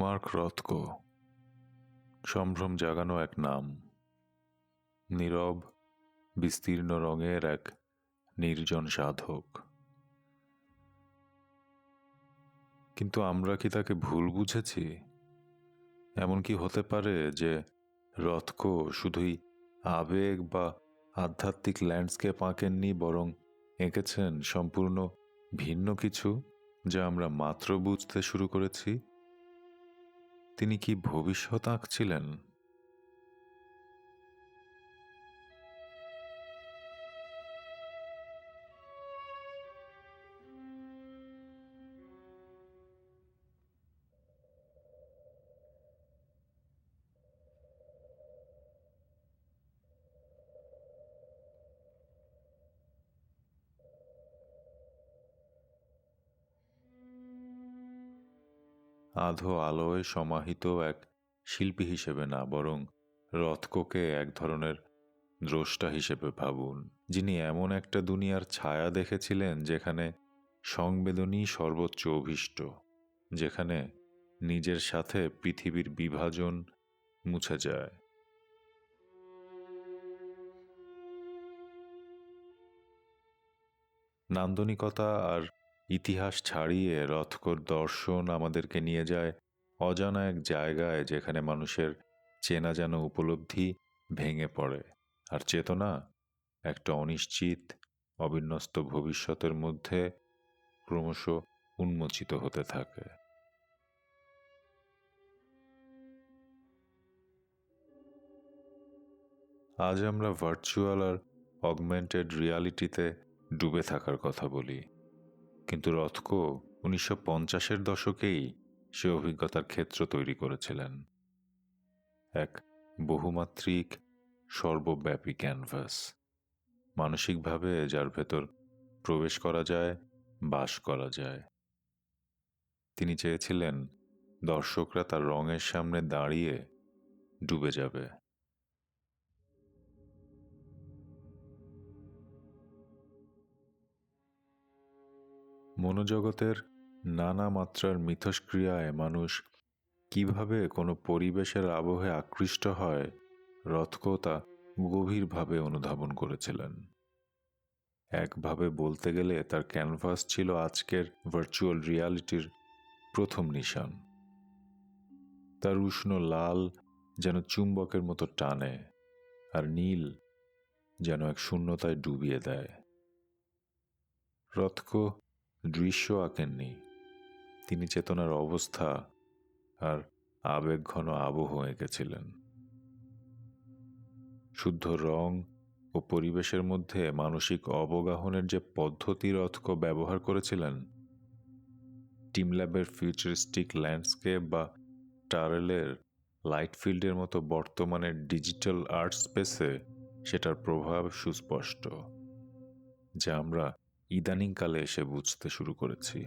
Mark রথকো সম্ভ্রম জাগানো এক নাম। নীরব, বিস্তীর্ণ রঙের এক নির্জন সাধক। কিন্তু আমরা কি তাকে ভুল বুঝেছি? এমন কি হতে পারে যে রথকো শুধুই আবেগ বা আধ্যাত্মিক ল্যান্ডস্কেপ আঁকেননি, বরং এঁকেছেন সম্পূর্ণ ভিন্ন কিছু, যা আমরা মাত্র বুঝতে শুরু করেছি? তিনি কি ভবিষ্যৎ আঁকছিলেন? আধো আলোয় সমাহিত এক শিল্পী হিসেবে না, বরং রথকোকে এক ধরনের দ্রষ্টা হিসেবে ভাবুন। যিনি এমন একটা দুনিয়ার ছায়া দেখেছিলেন যেখানে সংবেদনই সর্বোচ্চ অভীষ্ট, যেখানে নিজের সাথে পৃথিবীর বিভাজন মুছে যায়। নান্দনিকতা আর ইতিহাস ছাড়িয়ে রথকর দর্শন আমাদেরকে নিয়ে যায় অজানা এক জায়গায় যেখানে মানুষের চেনা যেন উপলব্ধি ভেঙে পড়ে। আর চেতনা একটা অনিশ্চিত, অবিন্যস্ত ভবিষ্যতের মধ্যে ক্রমশ উন্মোচিত হতে থাকে। আজ আমরা ভার্চুয়াল আর অগমেন্টেড রিয়ালিটিতে ডুবে থাকার কথা বলি। কিন্তু রথকো উনিশশো পঞ্চাশের দশকেই সে অভিজ্ঞতার ক্ষেত্র তৈরি করেছিলেন। এক বহুমাত্রিক, সর্বব্যাপী ক্যানভাস। মানসিকভাবে যার ভেতর প্রবেশ করা যায়, বাস করা যায়। তিনি চেয়েছিলেন, দর্শকরা তার রঙের সামনে দাঁড়িয়ে ডুবে যাবে। মনোজগতের নানা মাত্রার মিথস্ক্রিয়ায় মানুষ কীভাবে কোনো পরিবেশের আবহে আকৃষ্ট হয়, রথকো তা গভীরভাবে অনুধাবন করেছিলেন। একভাবে বলতে গেলে তার ক্যানভাস ছিল আজকের ভার্চুয়াল রিয়ালিটির প্রথম নিশান। তার উষ্ণ লাল যেন চুম্বকের মতো টানে আর নীল যেন এক শূন্যতায় ডুবিয়ে দেয়। রথকো দৃশ্য আঁকেননি। তিনি চেতনার অবস্থা আর আবেগঘন আবহ এঁকেছিলেন। শুদ্ধ রং ও পরিবেশের মধ্যে মানসিক অবগাহনের যে পদ্ধতি রথক ব্যবহার করেছিলেন, টিমল্যাবের ফিউচারিস্টিক ল্যান্ডস্কেপ বা টারেলের লাইট ফিল্ডের মতো বর্তমানের ডিজিটাল আর্ট স্পেসে সেটার প্রভাব সুস্পষ্ট, যা আমরা ইদানিংকালে এসে বুঝতে শুরু করেছি।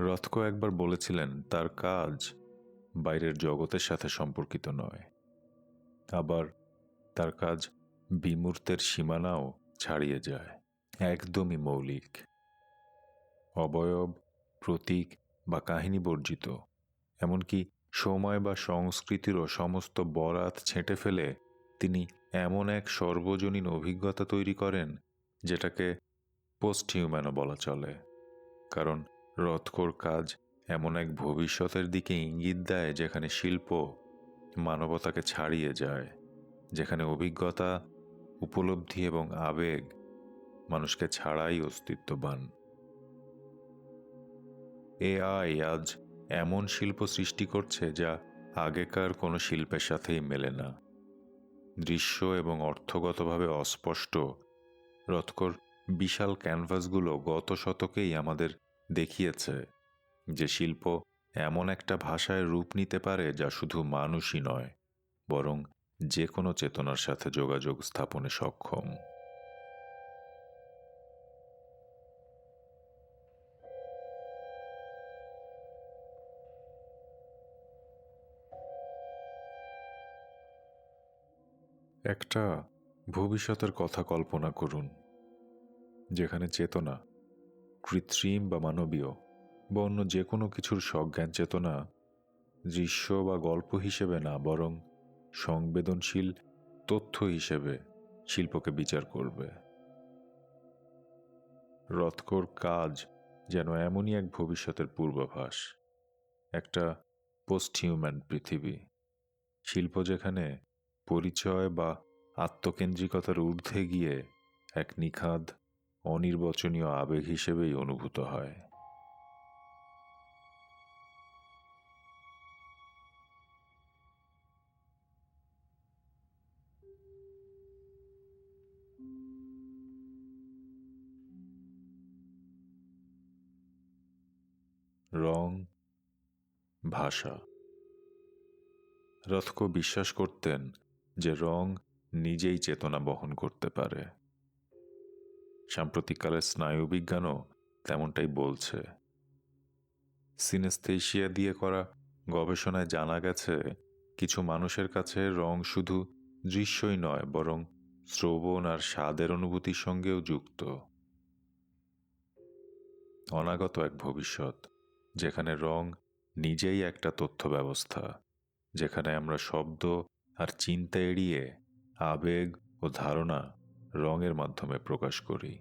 রথকো একবার বলেছিলেন, তার কাজ বাইরের জগতের সাথে সম্পর্কিত নয়। আবার তার কাজ বিমূর্তের সীমানাও ছাড়িয়ে যায়। একদমই মৌলিক। অবয়ব, প্রতীক বা কাহিনী বর্জিত। এমনকি সময় বা সংস্কৃতিরও সমস্ত বরাত ছেঁটে ফেলে তিনি এমন এক সর্বজনীন অভিজ্ঞতা তৈরি করেন যেটাকে পোস্ট হিউম্যানও বলা চলে। কারণ রথকোর কাজ এমন এক ভবিষ্যতের দিকে ইঙ্গিত দেয় যেখানে শিল্প মানবতাকে ছাড়িয়ে যায়, যেখানে অভিজ্ঞতা, উপলব্ধি এবং আবেগ মানুষকে ছাড়াই অস্তিত্ববান। এআই আজ এমন শিল্প সৃষ্টি করছে যা আগেকার কোনো শিল্পের সাথেই মেলে না। দৃশ্য এবং অর্থগতভাবে অস্পষ্ট। রথকর বিশাল ক্যানভাসগুলো গত শতকেই আমাদের দেখিয়েছে যে শিল্প এমন একটা ভাষায় রূপ নিতে পারে যা শুধু মানুষই নয়, বরং যে কোনো চেতনার সাথে যোগাযোগ স্থাপনে সক্ষম। একটা ভবিষ্যতের কথা কল্পনা করুন, যেখানে চেতনা কৃত্রিম বা মানবীয়। বা অন্য যে কোনো কিছুর সজ্ঞান চেতনা, দৃশ্য বা গল্প হিসেবে না, বরং সংবেদনশীল তথ্য হিসেবে শিল্পকে বিচার করবে। রথকর কাজ যেন এমনই এক ভবিষ্যতের পূর্বাভাস, একটা পোস্ট হিউম্যান পৃথিবী। শিল্প যেখানে পরিচয় বা আত্মকেন্দ্রিকতার ঊর্ধ্বে গিয়ে এক নিখাদ, অনির্বচনীয় আবেগ হিসেবেই অনুভূত হয়। রং, ভাষা। রথকো বিশ্বাস করতেন যে রং নিজেই চেতনা বহন করতে পারে। সাম্প্রতিককালের স্নায়ুবিজ্ঞানও তেমনটাই বলছে। সিনেস্থেশিয়া দিয়ে করা গবেষণায় জানা গেছে, কিছু মানুষের কাছে রং শুধু দৃশ্যই নয়, বরং শ্রবণ আর স্বাদের অনুভূতির সঙ্গেও যুক্ত। অনাগত এক ভবিষ্যৎ। যেখানে রং নিজেই একটা তথ্য ব্যবস্থা যেখানে আমরা শব্দ আর চিন্তা এড়িয়ে আবেগ ও ধারণা রঙের মাধ্যমে প্রকাশ করি।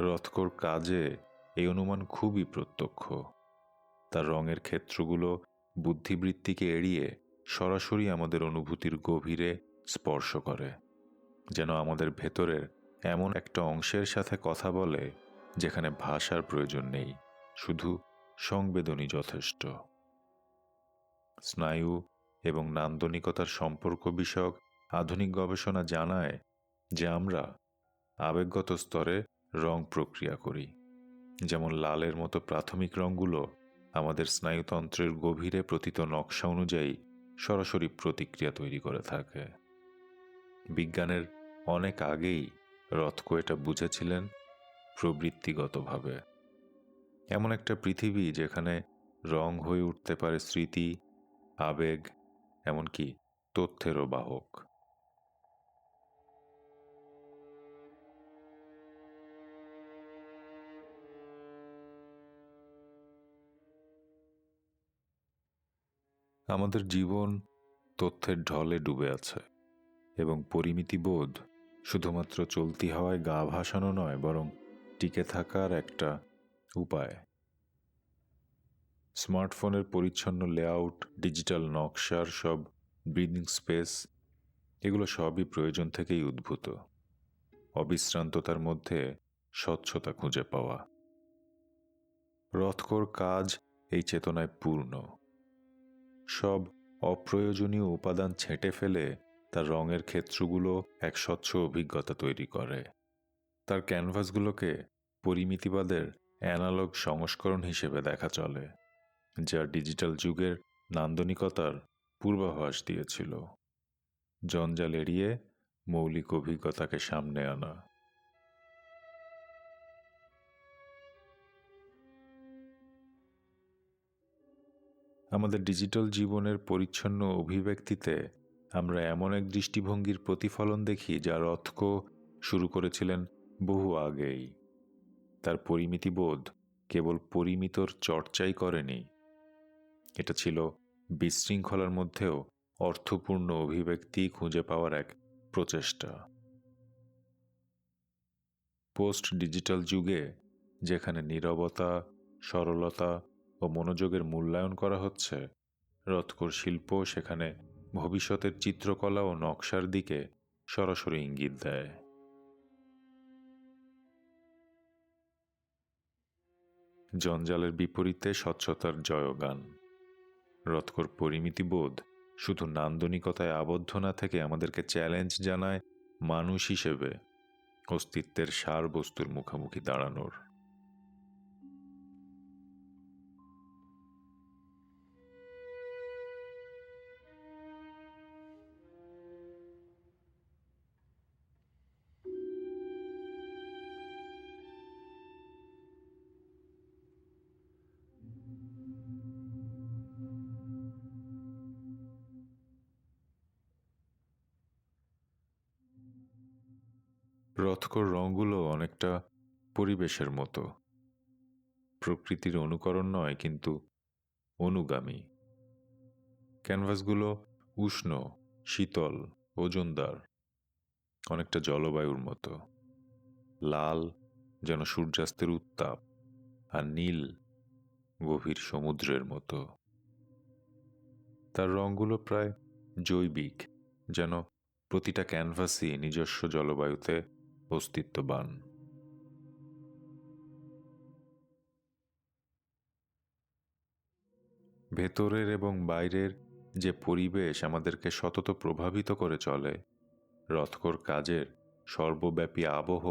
রথকর কাজে এই অনুমান খুবই প্রত্যক্ষ। তার রঙের ক্ষেত্রগুলো বুদ্ধিবৃত্তিকে এড়িয়ে সরাসরি আমাদের অনুভূতির গভীরে স্পর্শ করে, যেন আমাদের ভেতরের এমন একটা অংশের সাথে কথা বলে, যেখানে ভাষার প্রয়োজন নেই। শুধু সংবেদনই যথেষ্ট। স্নায়ু এবং নান্দনিকতার সম্পর্ক বিষয়ক আধুনিক গবেষণা জানায় যে আমরা আবেগগত স্তরে রং প্রক্রিয়া করি, যেমন লালের মতো প্রাথমিক রঙগুলো আমাদের স্নায়ুতন্ত্রের গভীরে প্রতীত নকশা অনুযায়ী সরাসরি প্রতিক্রিয়া তৈরি করে থাকে। বিজ্ঞানের অনেক আগেই রথকো এটা বুঝেছিলেন প্রবৃত্তিগতভাবে। এমন একটা পৃথিবী যেখানে রং হয়ে উঠতে পারে স্মৃতি, আবেগ, এমনকি তথ্যেরও বাহক। আমাদের জীবন তথ্যের ঢলে ডুবে আছে এবং পরিমিতিবোধ শুধুমাত্র চলতি হওয়ায় গা ভাসানো নয়, বরং টিকে থাকার একটা উপায়। স্মার্টফোনের পরিচ্ছন্ন লেআউট ডিজিটাল নকশার সব ব্রিদিং স্পেস এগুলো সবই প্রয়োজন থেকেই উদ্ভূত। অবিশ্রান্ততার মধ্যে স্বচ্ছতা খুঁজে পাওয়া। রথকর কাজ এই চেতনায় পূর্ণ। সব অপ্রয়োজনীয় উপাদান ছেঁটে ফেলে তার রঙের ক্ষেত্রগুলো এক স্বচ্ছ অভিজ্ঞতা তৈরি করে। তার ক্যানভাসগুলোকে পরিমিতিবাদের অ্যানালগ সংস্করণ হিসেবে দেখা চলে, যা ডিজিটাল যুগের নান্দনিকতার পূর্বাভাস দিয়েছিল। জঞ্জাল এড়িয়ে মৌলিক অভিজ্ঞতাকে সামনে আনা। আমাদের ডিজিটাল জীবনের পরিচ্ছন্ন অভিব্যক্তিতে আমরা এমন এক দৃষ্টিভঙ্গির প্রতিফলন দেখি, যার অর্থ শুরু করেছিলেন বহু আগেই। তার পরিমিতিবোধ কেবল পরিমিতর চর্চাই করেনি। এটা ছিল বিশৃঙ্খলার মধ্যেও অর্থপূর্ণ অভিব্যক্তি খুঁজে পাওয়ার এক প্রচেষ্টা। পোস্ট ডিজিটাল যুগে, যেখানে নীরবতা, সরলতা ও মনোযোগের মূল্যায়ন করা হচ্ছে, রথকর শিল্প সেখানে ভবিষ্যতের চিত্রকলা ও নকশার দিকে সরাসরি ইঙ্গিত দেয়। জঞ্জালের বিপরীতে স্বচ্ছতার জয়গান। রথকর পরিমিতিবোধ শুধু নান্দনিকতায় আবদ্ধ না থেকে আমাদেরকে চ্যালেঞ্জ জানায় মানুষ হিসেবে, অস্তিত্বের সার বস্তুর মুখোমুখি দাঁড়ানোর। রথকর রঙগুলো অনেকটা পরিবেশের মতো। প্রকৃতির অনুকরণ নয়, কিন্তু অনুগামী। ক্যানভাসগুলো উষ্ণ, শীতল, ওজনদার, অনেকটা জলবায়ুর মতো। লাল যেন সূর্যাস্তের উত্তাপ আর নীল গভীর সমুদ্রের মতো। তার রঙগুলো প্রায় জৈবিক, যেন প্রতিটা ক্যানভাসই নিজস্ব জলবায়ুতে অস্তিত্ববান ভেতরের এবং বাইরের যে পরিবেশ আমাদেরকে সতত প্রভাবিত করে চলে, রথকর কাজের সর্বব্যাপী আবহ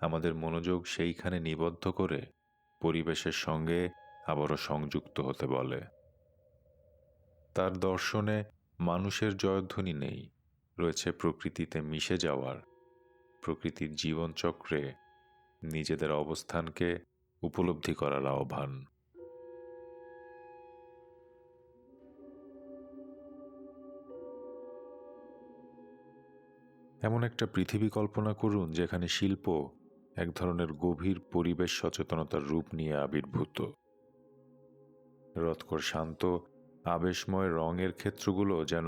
আমাদের মনোযোগ সেইখানে নিবদ্ধ করে পরিবেশের সঙ্গে আবারও সংযুক্ত হতে বলে। তার দর্শনে মানুষের জয়ধ্বনি নেই, রয়েছে প্রকৃতিতে মিশে যাওয়ার প্রকৃতির জীবনচক্রে নিজেদের অবস্থানকে উপলব্ধি করার আহ্বান এমন একটা পৃথিবী কল্পনা করুন যেখানে শিল্প এক ধরনের গভীর পরিবেশ সচেতনতার রূপ নিয়ে আবির্ভূত। রথকর শান্ত, আবেশময় রঙের ক্ষেত্রগুলো যেন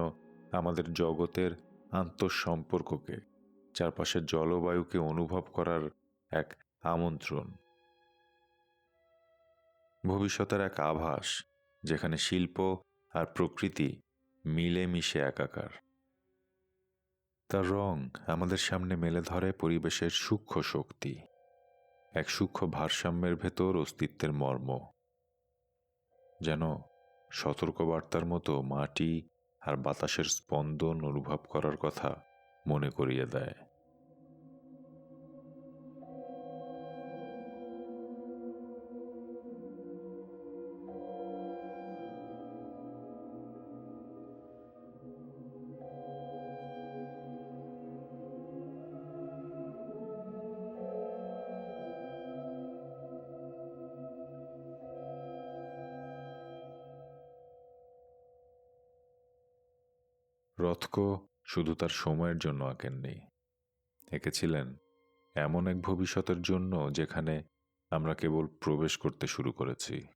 আমাদের জগতের আন্তঃসম্পর্ককে চারপাশের জলবায়ুকে অনুভব করার এক আমন্ত্রণ। ভবিষ্যতের এক আভাস, যেখানে শিল্প আর প্রকৃতি মিলেমিশে একাকার। তার রং আমাদের সামনে মেলে ধরে পরিবেশের সূক্ষ্ম শক্তি, এক সূক্ষ্ম ভারসাম্যের ভেতর অস্তিত্বের মর্ম। যেন সতর্কবার্তার মতো মাটি আর বাতাসের স্পন্দন অনুভব করার কথা মনে করিয়ে দেয়। রথকো শুধু তার সময়ের জন্য আঁকেননি। এঁকেছিলেন এমন এক ভবিষ্যতের জন্য যেখানে আমরা কেবল প্রবেশ করতে শুরু করেছি।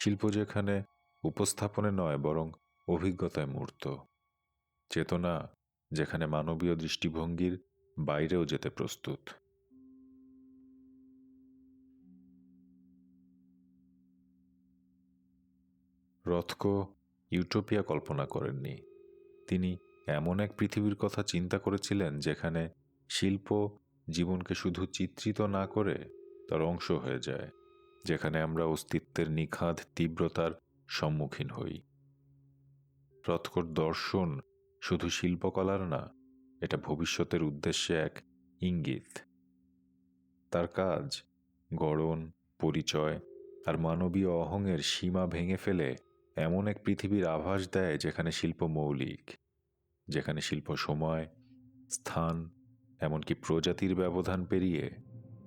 শিল্প যেখানে উপস্থাপনে নয়, বরং অভিজ্ঞতায় মূর্ত। চেতনা যেখানে মানবীয় দৃষ্টিভঙ্গির বাইরেও যেতে প্রস্তুত। রথকো ইউটোপিয়া কল্পনা করেননি। তিনি এমন এক পৃথিবীর কথা চিন্তা করেছিলেন যেখানে শিল্প জীবনকে শুধু চিত্রিত না করে তার অংশ হয়ে যায়, যেখানে আমরা অস্তিত্বের নিখাদ তীব্রতার সম্মুখীন হই। রথকর দর্শন শুধু শিল্পকলার না, এটা ভবিষ্যতের উদ্দেশ্যে এক ইঙ্গিত। তার কাজ গড়ন, পরিচয় আর মানবীয় অহংয়ের সীমা ভেঙে ফেলে এমন এক পৃথিবীর আভাস দেয় যেখানে শিল্প মৌলিক, যেখানে শিল্প সময়, স্থান, এমনকি প্রজাতির ব্যবধান পেরিয়ে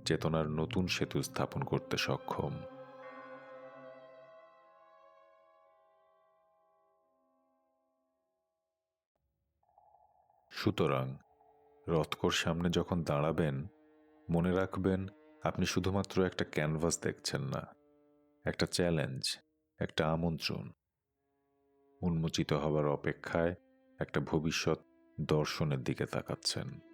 চেতনার নতুন সেতু স্থাপন করতে সক্ষম। সুতরাং রথকর সামনে যখন দাঁড়াবেন, মনে রাখবেন আপনি শুধুমাত্র একটা ক্যানভাস দেখছেন না, একটা চ্যালেঞ্জ, একটা আমন্ত্রণ। উন্মোচিত হবার অপেক্ষায় একটা ভবিষ্যৎ দর্শনের দিকে তাকাচ্ছেন।